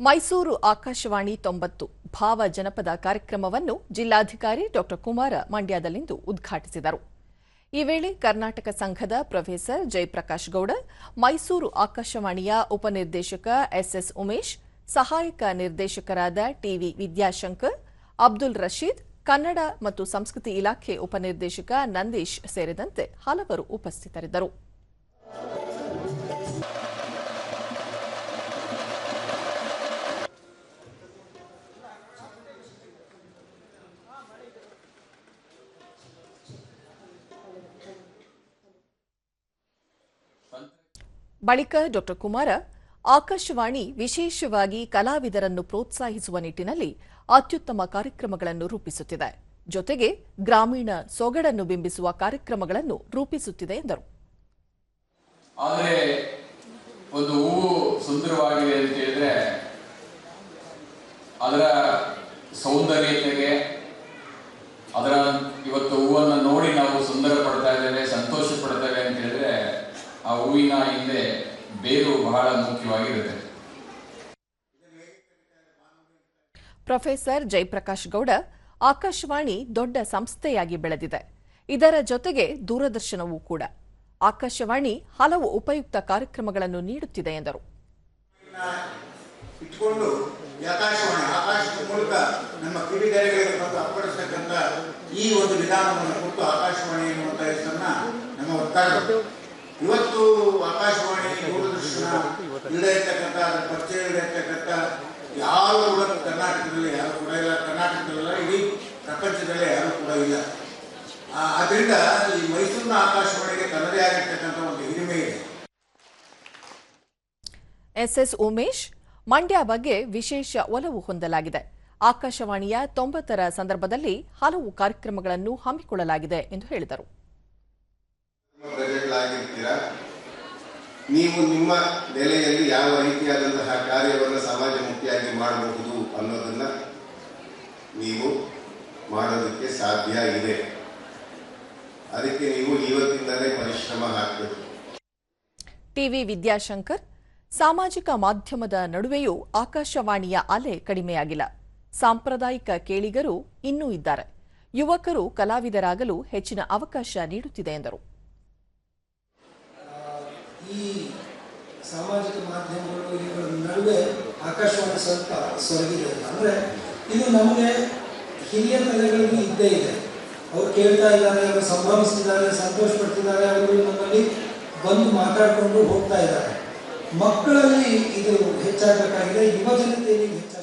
ಮೈಸೂರು ಆಕಾಶವಾಣಿ ತೊಂಬತ್ತು ಭಾವ ಜನಪದ ಕಾರ್ಯಕ್ರಮವನ್ನು ಜಿಲ್ಲಾಧಿಕಾರಿ ಡಾ ಕುಮಾರ ಮಂಡ್ಯದಲ್ಲಿಂದು ಉದ್ಘಾಟಿಸಿದರು. ಈ ವೇಳೆ ಕರ್ನಾಟಕ ಸಂಘದ ಪ್ರೊಫೆಸರ್ ಜಯಪ್ರಕಾಶ್ ಗೌಡ, ಮೈಸೂರು ಆಕಾಶವಾಣಿಯ ಉಪನಿರ್ದೇಶಕ ಎಸ್ಎಸ್ ಉಮೇಶ್, ಸಹಾಯಕ ನಿರ್ದೇಶಕರಾದ ಟಿವಿ ವಿದ್ಯಾಶಂಕರ್, ಅಬ್ದುಲ್ ರಶೀದ್, ಕನ್ನಡ ಮತ್ತು ಸಂಸ್ಕೃತಿ ಇಲಾಖೆ ಉಪನಿರ್ದೇಶಕ ನಂದೀಶ್ ಸೇರಿದಂತೆ ಹಲವರು ಉಪಸ್ಥಿತರಿದ್ದರು. ಬಳಿಕ ಡಾ ಕುಮಾರ, ಆಕಾಶವಾಣಿ ವಿಶೇಷವಾಗಿ ಕಲಾವಿದರನ್ನು ಪ್ರೋತ್ಸಾಹಿಸುವ ನಿಟ್ಟಿನಲ್ಲಿ ಅತ್ಯುತ್ತಮ ಕಾರ್ಯಕ್ರಮಗಳನ್ನು ರೂಪಿಸುತ್ತಿದೆ. ಜೊತೆಗೆ ಗ್ರಾಮೀಣ ಸೊಗಡನ್ನು ಬಿಂಬಿಸುವ ಕಾರ್ಯಕ್ರಮಗಳನ್ನು ರೂಪಿಸುತ್ತಿದೆ ಎಂದರು. ಆದರೆ ಒಂದು ಹೂವು ಸುಂದರವಾಗಿದೆ ಅಂತ ಹೇಳಿದ್ರೆ ಅದರ ಸೌಂದರ್ಯತೆಗೆ ಅದರ ಇವತ್ತು ಹೂವನ್ನು ನೋಡಿ ನಾವು ಸುಂದರ ಪಡ್ತಾ ಇದ್ದೇವೆ, ಸಂತೋಷ ಆ ಹೂವಿನ ಹಿಂದೆ ಬೇರು ಬಹಳ ಮುಖ್ಯವಾಗಿರುತ್ತೆ. ಪ್ರೊಫೆಸರ್ ಜಯಪ್ರಕಾಶ್ ಗೌಡ ಆಕಾಶವಾಣಿ ದೊಡ್ಡ ಸಂಸ್ಥೆಯಾಗಿ ಬೆಳೆದಿದೆ. ಇದರ ಜೊತೆಗೆ ದೂರದರ್ಶನವೂ ಕೂಡ. ಆಕಾಶವಾಣಿ ಹಲವು ಉಪಯುಕ್ತ ಕಾರ್ಯಕ್ರಮಗಳನ್ನು ನೀಡುತ್ತಿದೆ ಎಂದರು. ಇಟ್ಕೊಂಡು ಈ ಆಕಾಶವಾಣಿ ಆಕಾಶದ ಮೂಲಕ ನಮ್ಮ ಕಿಡಿಗರೆಗಳಿಗೆ ಅಪ್ಪಳಿಸ್ತಕ್ಕಂಥ ಈ ಒಂದು ವಿಧಾನವನ್ನು ಕೊಟ್ಟು ಆಕಾಶವಾಣಿ ಎನ್ನುವಂಥ ಹೆಸರನ್ನ ನಮ್ಮ ಒತ್ತಾಯ ಇವತ್ತು ಆಕಾಶವಾಣಿ ದೂರದರ್ಶನ ಇಲ್ಲದೆ ಇರ್ತಕ್ಕಂಥ ಅದರ ಪರಿಚಯ ಇಲ್ಲದೆ ಇರ್ತಕ್ಕಂಥ ಯಾವ ಕೂಡ ಕರ್ನಾಟಕದಲ್ಲಿ ಯಾರು ಕೂಡ ಇಲ್ಲ. ಕರ್ನಾಟಕದಲ್ಲ, ಇಡೀ ಪ್ರಪಂಚದಲ್ಲೇ ಯಾರು ಕೂಡ ಇಲ್ಲ. ಆದ್ದರಿಂದ ಈ ಮೈಸೂರಿನ ಆಕಾಶವಾಣಿಗೆ ತನ್ನದೇ ಆಗಿರ್ತಕ್ಕಂಥ ಒಂದು ಹಿರಿಮೆ ಇದೆ. ಎಸ್ಎಸ್ ಉಮೇಶ್, ಮಂಡ್ಯ ಬಗ್ಗೆ ವಿಶೇಷ ಒಲವು ಹೊಂದಲಾಗಿದೆ. ಆಕಾಶವಾಣಿಯ ತೊಂಬತ್ತರ ಸಂದರ್ಭದಲ್ಲಿ ಹಲವು ಕಾರ್ಯಕ್ರಮಗಳನ್ನು ಹಮ್ಮಿಕೊಳ್ಳಲಾಗಿದೆ ಎಂದು ಹೇಳಿದರು. ಪ್ರಜೆಗಳಾಗಿರ್ತೀರಾ? ನೀವು ನಿಮ್ಮ ನೆಲೆಯಲ್ಲಿ ಯಾವ ರೀತಿಯಾದಂತಹ ಕಾರ್ಯವನ್ನು ಸಮಾಜಮುಖಿಯಾಗಿ ಮಾಡಬಹುದು ಅನ್ನೋದನ್ನ ನೀವು ಮಾಡೋದಕ್ಕೆ ಸಾಧ್ಯ ಇದೆ. ಅದಕ್ಕೆ ನೀವು ಇವತ್ತಿಂದಲೇ ಪರಿಶ್ರಮ ಹಾಕಬೇಕು. ಟಿವಿ ವಿದ್ಯಾಶಂಕರ್, ಸಾಮಾಜಿಕ ಮಾಧ್ಯಮದ ನಡುವೆಯೂ ಆಕಾಶವಾಣಿಯ ಅಲೆ ಕಡಿಮೆಯಾಗಿಲ್ಲ. ಸಾಂಪ್ರದಾಯಿಕ ಕೇಳಿಗರು ಇನ್ನೂ ಇದ್ದಾರೆ. ಯುವಕರು ಕಲಾವಿದರಾಗಲು ಹೆಚ್ಚಿನ ಅವಕಾಶ ನೀಡುತ್ತಿದೆ ಎಂದರು. ಈ ಸಾಮಾಜಿಕ ಮಾಧ್ಯಮಗಳು ಇವುಗಳ ನಡುವೆ ಆಕಾಶವಾಣಿ ಸ್ವಲ್ಪ ಸೊರಗಿದೆ ಅಂದರೆ ಇದು ನಮಗೆ ಹಿರಿಯ ತಲೆಗಳಲ್ಲಿ ಇದ್ದೇ ಇದೆ. ಅವ್ರು ಕೇಳ್ತಾ ಇದ್ದಾರೆ, ಅವರು ಸಂಭ್ರಮಿಸ್ತಿದ್ದಾರೆ ಸಂತೋಷ ಪಡ್ತಿದ್ದಾರೆ ಅವರು ನಮ್ಮಲ್ಲಿ ಬಂದು ಮಾತಾಡಿಕೊಂಡು ಹೋಗ್ತಾ ಇದ್ದಾರೆ. ಮಕ್ಕಳಲ್ಲಿ ಇದು ಹೆಚ್ಚಾಗಬೇಕಾಗಿದೆ, ಯುವ ಜನತೆಯಲ್ಲಿ ಹೆಚ್ಚಾಗ